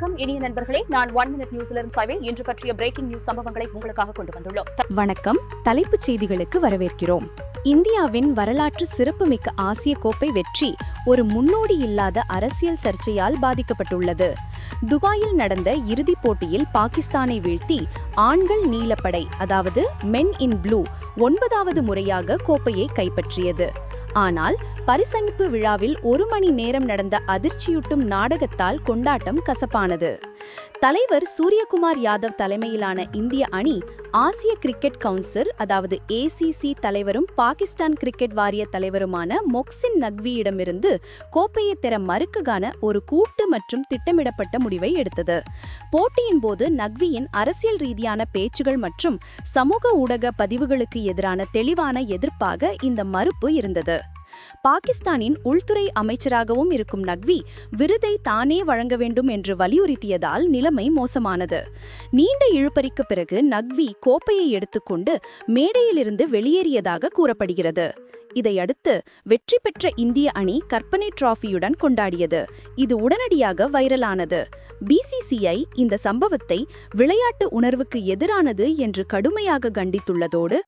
வணக்கம். இனிய நண்பர்களே நான் ஒன் மினிட் நியூஸிலிருந்து சைவே இன்று பற்றிய பிரேக்கிங் நியூஸ் சம்பவங்களை உங்களுக்காக கொண்டு வந்துள்ளோம். வணக்கம். தலைப்புச் செய்திகளுக்கு வரவேற்கிறோம். இந்தியாவின் வரலாற்று சிறப்புமிக்க ஆசிய கோப்பை வெற்றி ஒரு முன்னோடி இல்லாத அரசியல் சர்ச்சையால் பாதிக்கப்பட்டுள்ளது. துபாயில் நடந்த இறுதிப் போட்டியில் பாகிஸ்தானை வீழ்த்தி ஆண்கள் நீலப்படை அதாவது மென் இன் ப்ளூ ஒன்பதாவது முறையாக கோப்பையை கைப்பற்றியது. ஆனால் பரிசளிப்பு விழாவில் ஒரு மணி நேரம் நடந்த அதிர்ச்சியூட்டும் நாடகத்தால் கொண்டாட்டம் கசப்பானது. தலைவர் சூரியகுமார் யாதவ் தலைமையிலான இந்திய அணி ஆசிய கிரிக்கெட் கவுன்சில் அதாவது ஏசிசி தலைவரும் பாகிஸ்தான் கிரிக்கெட் வாரிய தலைவருமான மொக்சின் நக்வியிடமிருந்து கோப்பையை தர மறுக்குகான ஒரு கூட்டு மற்றும் திட்டமிடப்பட்ட முடிவை எடுத்தது. போட்டியின் போது நக்வியின் அரசியல் ரீதியான பேச்சுகள் மற்றும் சமூக ஊடக பதிவுகளுக்கு எதிரான தெளிவான எதிர்ப்பாக இந்த மறுப்பு இருந்தது. பாகிஸ்தானின் உள்துறை அமைச்சராகவும் இருக்கும் நக்வி விருதை தானே வழங்க வேண்டும் என்று வலியுறுத்தியதால் நிலைமை மோசமானது. நீண்ட இழுபறிக்கு பிறகு நக்வி கோப்பையை எடுத்துக்கொண்டு மேடையிலிருந்து வெளியேறியதாக கூறப்படுகிறது. இதையடுத்து வெற்றி பெற்ற இந்திய அணி கற்பனை டிராஃபியுடன் கொண்டாடியது. இது உடனடியாக வைரலானது. பிசிசிஐ இந்த சம்பவத்தை விளையாட்டு உணர்வுக்கு எதிரானது என்று கடுமையாக கண்டித்துள்ளதோடு